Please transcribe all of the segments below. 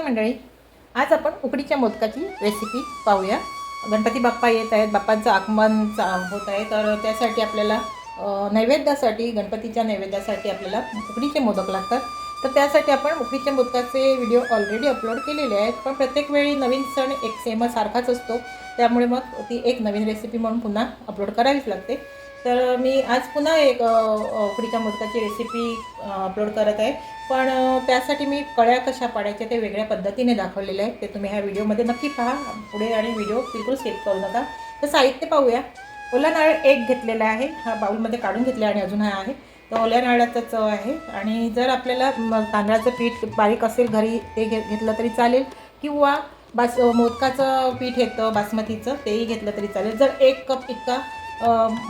नमस्कार मंडळी. आज आपण उकडीच्या मोदकाची रेसिपी पाहूया. गणपती बाप्पा येत आहेत बाप्पांचं आगमन होत आहे. तर त्यासाठी आपल्याला नैवेद्यासाठी गणपतीच्या नैवेद्यासाठी आपल्याला उकडीचे मोदक लागतात. तर त्यासाठी आपण उकडीच्या मोदकाचे व्हिडिओ ऑलरेडी अपलोड केलेले आहेत. पण प्रत्येक वेळी नवीन सण एक सेम सारखाच असतो. त्यामुळे मग ती एक नवीन रेसिपी म्हणून पुन्हा अपलोड करावीच लागते. तर मी आज पुन्हा एक उकडीच्या मोदकाची रेसिपी अपलोड करत आहे. पण त्यासाठी मी कळ्या कशा पाडायच्या ते वेगळ्या पद्धतीने दाखवलेले आहे ते तुम्ही ह्या व्हिडिओमध्ये नक्की पहा. पुढे आणि व्हिडिओ बिलकुल स्किप करू नका. तर साहित्य पाहूया. ओला नारळ एक घेतलेला आहे. हा बाऊलमध्ये काढून घेतला आणि अजून हा आहे. तर ओल्या नारळाचा चव आहे. आणि जर आपल्याला तांदळाचं पीठ बारीक असेल घरी ते घे घेतलं तरी चालेल. किंवा बास मोदकाचं पीठ येतं बासमतीचं तेही घेतलं तरी चालेल. जर एक कप इतका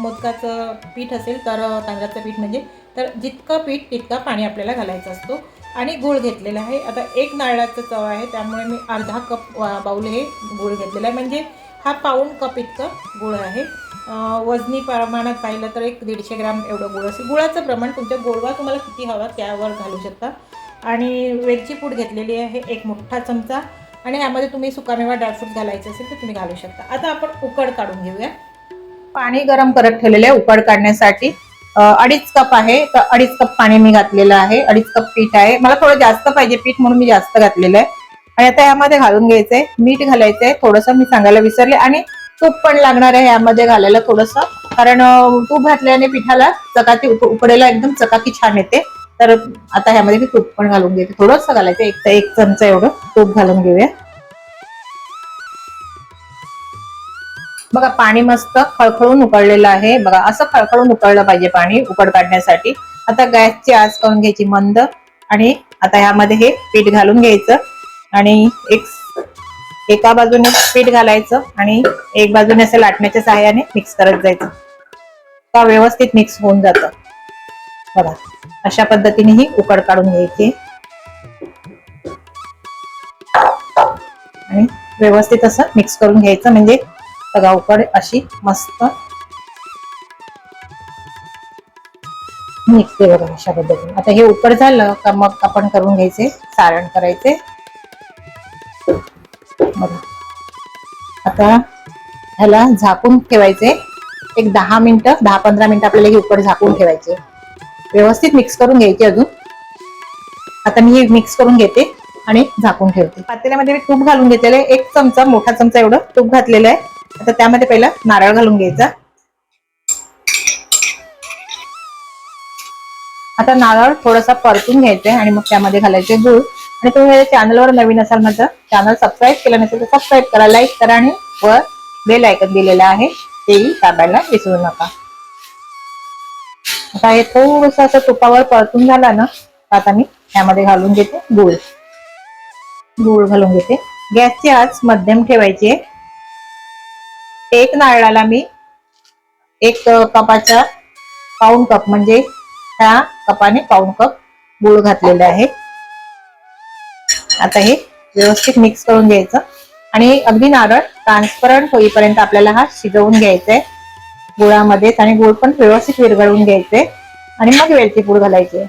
मोदकाचं पीठ असेल तर तांदळाचं पीठ म्हणजे तर जितकं पीठ तितका पाणी आपल्याला घालायचं असतो. आणि गूळ घेतलेला आहे. आता एक नारळाचं चव आहे. त्यामुळे मी अर्धा कप बाऊल हे गूळ घेतलेला आहे. म्हणजे हा पाऊण कप इतकं गूळ आहे. वजनी प्रमाणात पाहिलं तर एक दीडशे ग्राम एवढं गुळ असेल. गुळाचं प्रमाण तुमच्या गोडवा तुम्हाला किती हवा त्यावर घालू शकता. आणि वेलची पूड घेतलेली आहे. एक मोठा चमचा. आणि यामध्ये तुम्ही सुकामेवा ड्रायफ्रूट घालायचं असेल तर तुम्ही घालू शकता. आता आपण उकड काढून घेऊया. पाणी गरम करत ठेवलेले आहे. उकड काढण्यासाठी अडीच कप आहे. तर अडीच कप पाणी मी घातलेलं आहे. अडीच कप पीठ आहे. मला थोडं जास्त पाहिजे पीठ म्हणून मी जास्त घातलेलं आहे. आणि आता यामध्ये घालून घ्यायचंय मीठ घालायचंय थोडंसं मी सांगायला विसरले. आणि तूप पण लागणार आहे यामध्ये घालायला थोडंसं. कारण तूप घातल्याने पिठाला चकाती उक- एकदम चकाकी छान येते. तर आता ह्यामध्ये मी तूप पण घालून घेते. थोडंसं घालायचं एक एक चमचा एवढं तूप घालून घेऊया. बघा पाणी मस्त खळखळून उकळलेलं आहे. बघा असं खळखळून उकळलं पाहिजे पाणी उकड काढण्यासाठी. आता गॅसची आस करून घ्यायची मंद आणि आता ह्यामध्ये हे पीठ घालून घ्यायचं. आणि एक एका बाजूने पीठ घालायचं आणि एक बाजूने असं लाटण्याच्या सहाय्याने मिक्स करत जायचं. का व्यवस्थित मिक्स होऊन जातं. बघा अशा पद्धतीने ही उकड काढून घ्यायची. आणि व्यवस्थित असं मिक्स करून घ्यायचं. म्हणजे बघा उकड अशी मस्त निघते बघा अशा पद्धतीने आता हे उकड झालं का मग आपण करून घ्यायचे सारण करायचे. बघा. आता ह्याला झाकून ठेवायचे. एक दहा मिनिटं दहा पंधरा मिनिटं आपल्याला ही उकड झाकून ठेवायचे. व्यवस्थित मिक्स करून घ्यायची अजून. आता मी हे मिक्स करून घेते आणि झाकून ठेवते. पातेल्यामध्ये मी तूप घालून घेतलेलं आहे. एक चमचा मोठा चमचा एवढं तूप घातलेलं आहे. आता त्यामध्ये पहिला नारळ घालून घ्यायचा. आता नारळ थोडासा परतून घ्यायचा आणि मग त्यामध्ये घालायचे गुळ. आणि तुम्ही माझ्या चॅनलवर नवीन असाल माझं चॅनल सबस्क्राईब केलं नसेल तर सबस्क्राईब करा लाईक करा आणि वर बेल आयकन दिलेलं आहे तेही दाबायला विसरू नका. आता हे थोडस असं तुपावर परतून झाला ना तर आता मी त्यामध्ये घालून घेते गुळ. गुळ घालून घेते गॅसची आज मध्यम ठेवायची आहे. एक नारळाला मी एक कपाच्या पाऊन कप म्हणजे त्या कपाने पाऊन कप गूळ घातलेले आहे. आता हे व्यवस्थित मिक्स करून घ्यायचं. आणि अगदी नारळ ट्रान्सपरंट होईपर्यंत आपल्याला हा शिजवून घ्यायचा आहे गुळामध्येच आणि गुळ पण व्यवस्थित विरघळून घ्यायचे आणि मग वेलची पूड घालायची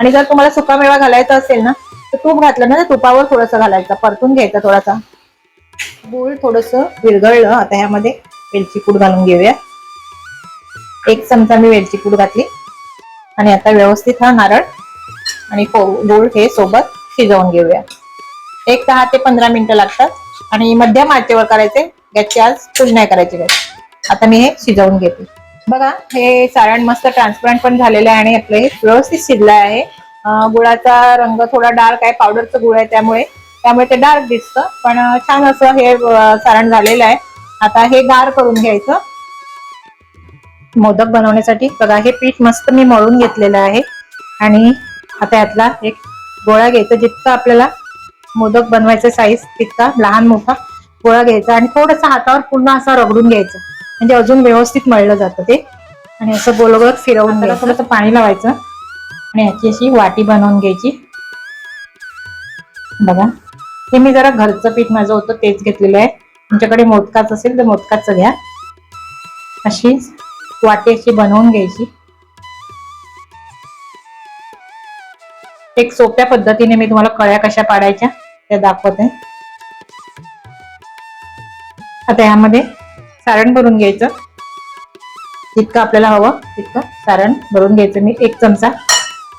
आणि जर तुम्हाला सुकामेवा घालायचा असेल ना तर तूप घातलं ना तर तुपावर थोडंसं घालायचं. परतून घ्यायचं थोडासा. गूळ थोडस विरघळलं. आता ह्यामध्ये वेलची पूड घालून घेऊया. एक चमचा मी वेलची पूड घातली. आणि आता व्यवस्थित हा नारळ आणि गूळ हे सोबत शिजवून घेऊया. एक दहा ते पंधरा मिनिटं लागतात. आणि मध्यम आचेवर करायचे. गॅसची आज फुल नाही करायची गॅस. आता मी हे शिजवून घेते. बघा हे सारण मस्त ट्रान्सपरंट पण झालेलं आहे आणि आपलं हे व्यवस्थित शिजलं आहे. गुळाचा रंग थोडा डार्क आहे पावडरचं गुळ आहे त्यामुळे. त्यामुळे ते डार्क दिसतं. पण छान असं हे सारण झालेलं आहे. आता हे गार करून घ्यायचं. मोदक बनवण्यासाठी. बघा हे पीठ मस्त मी मळून घेतलेलं आहे. आणि आता यातला एक गोळा घ्यायचा. जितका आपल्याला मोदक बनवायचा साईज तितका लहान मोठा गोळा घ्यायचा. आणि थोडंसं हातावर पूर्ण असा रगडून घ्यायचं. म्हणजे अजून व्यवस्थित मळलं जातं ते. आणि असं गोलगोल फिरवून घ्यायचं. थोडंसं पाणी लावायचं. आणि याची अशी वाटी बनवून घ्यायची. बघा. हे मी जरा घरचं पीठ माझं होतं तेच घेतलेलं आहे. तुमच्याकडे मोदकाच असेल तर मोदकाचं घ्या. अशी वाटी अशी बनवून घ्यायची. एक सोप्या पद्धतीने मी तुम्हाला कळ्या कशा पाडायच्या त्या दाखवते. आता यामध्ये सारण भरून घ्यायचं. जितकं आपल्याला हवं तितकं सारण भरून घ्यायचं. मी एक चमचा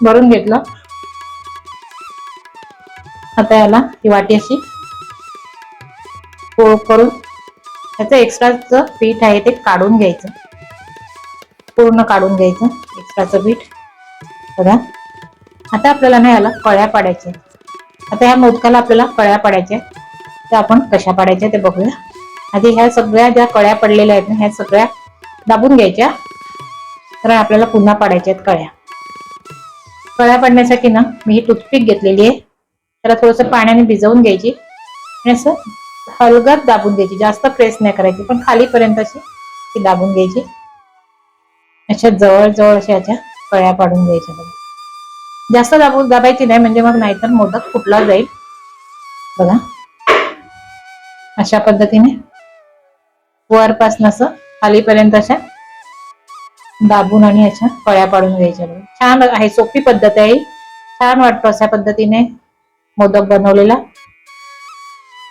भरून घेतलं. आता याला ही वाटी अशी पोळ करून त्याचं एक्स्ट्राचं पीठ आहे ते काढून घ्यायचं. पूर्ण काढून घ्यायचं एक्स्ट्राचं पीठ. बघा. आता आपल्याला ना याला कळ्या पाडायच्या आता ह्या मोदकाला आपल्याला कळ्या पाडायच्या त्या आपण कशा पाडायच्या ते बघूया. आधी ह्या सगळ्या ज्या कळ्या पडलेल्या आहेत ना ह्या सगळ्या दाबून घ्यायच्या. तर आपल्याला पुन्हा पाडायच्या आहेत कळ्या. कळ्या पाडण्यासाठी ना मी ही टूथपिक घेतलेली आहे. त्याला थोडंसं पाण्याने भिजवून घ्यायची. आणि असं हलगत दाबून घ्यायची. जास्त प्रेस नाही करायची. पण खालीपर्यंत अशी ती दाबून घ्यायची. अशा जवळजवळ अशा याच्या कळ्या पाडून द्यायच्या बघा. जास्त दाबून दाबायची नाही म्हणजे मग नाहीतर मोदक फुटला जाईल. बघा. अशा पद्धतीने वरपासून असं खालीपर्यंत अशा दाबून आणि अशा कळ्या पाडून घ्यायच्या बघा. छान आहे सोपी पद्धत आहे छान वाटतो अशा पद्धतीने. मोदक बनवलेला.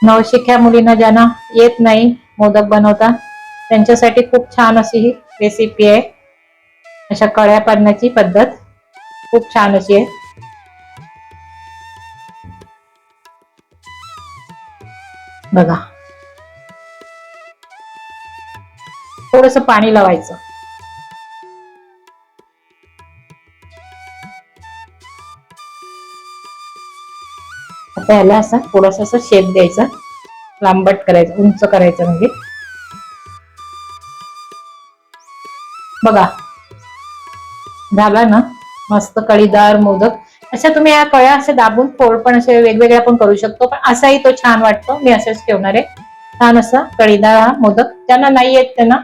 नवशिक्या मुलींना ज्यांना येत नाही मोदक बनवता त्यांच्यासाठी खूप छान अशी ही रेसिपी आहे. अशा कळ्या पाडण्याची पद्धत खूप छान अशी आहे. बघा. थोडस पाणी लावायचं. आता याला असा थोडासा असा शेप द्यायचा. लांबट करायचा उंच करायचं म्हणजे. बघा. झाला ना? मस्त कळीदार मोदक. अशा तुम्ही या कळ्या असे दाबून फोड पण असे वेगवेगळ्या पण करू शकतो पण असाही तो छान वाटतो. मी असेच ठेवणार आहे. छान असा कळीदार हा मोदक. ज्यांना नाही येत त्यांना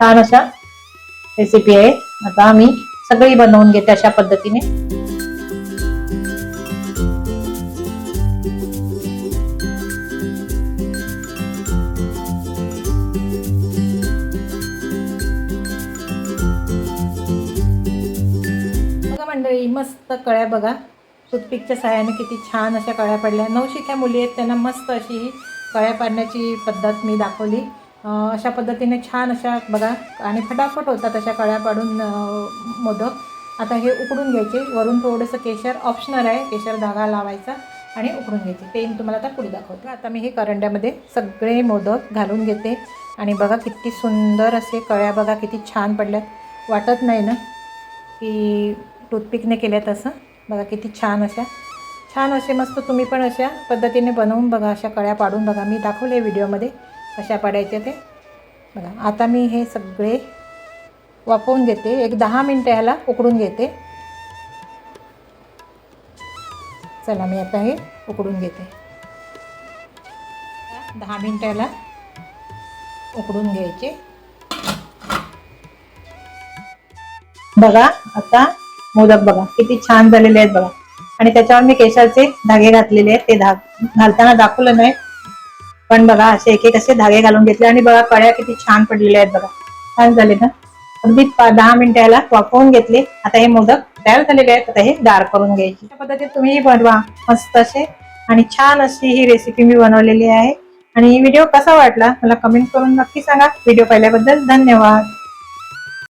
छान अशा रेसिपी आहे. आता मी सगळी बनवून घेते अशा पद्धतीने. मस्त कळ्या बघा. टूथपिकच्या सहाय्याने किती छान अशा कळ्या पडल्या. नवशिक्या मुली आहेत त्यांना मस्त अशी ही कळ्या पाडण्याची पद्धत मी दाखवली. अशा पद्धतीने छान अशा बघा. आणि फटाफट होतात अशा कळ्या पाडून मोदक. आता हे उकडून घ्यायचे. वरून थोडंसं केशर ऑप्शनल आहे. केशर धागा लावायचा आणि उकडून घ्यायचे. ते तुम्हाला आता पुढे दाखवते. आता मी हे करंड्यामध्ये सगळे मोदक घालून घेते. आणि बघा किती सुंदर असे कळ्या बघा किती छान पडल्यात. वाटत नाही ना की टूथपिकने केल्या तसं. बघा किती छान अशा. छान असे मस्त तुम्ही पण अशा पद्धतीने बनवून बघा अशा कळ्या पाडून बघा. मी दाखवले व्हिडिओमध्ये कशा पाडायच्या ते. बघा आता मी हे सगळे वापरून घेते. एक दहा मिनटं ह्याला उकडून घेते. चला मी आता हे उकडून घेते. दहा मिनटं ह्याला उकडून घ्यायचे. बघा आता मोदक बघा किती छान झालेले आहेत बघा. आणि त्याच्यावर मी केशाचे धागे घातलेले आहेत ते धाग घालताना दाखवलं नाही. पण बघा असे एक एक असे धागे घालून घेतले आणि बघा कळ्या किती छान पडलेल्या आहेत बघा. छान झाले ना? अगदी दहा मिनिटं याला वाफवून घेतले. आता हे मोदक तयार झालेले आहेत आता हे गार करून घ्यायचे. अशा पद्धतीने तुम्ही बनवा मस्त असे. आणि छान अशी ही रेसिपी मी बनवलेली आहे. आणि व्हिडिओ कसा वाटला मला कमेंट करून नक्की सांगा. व्हिडिओ पाहिल्याबद्दल धन्यवाद.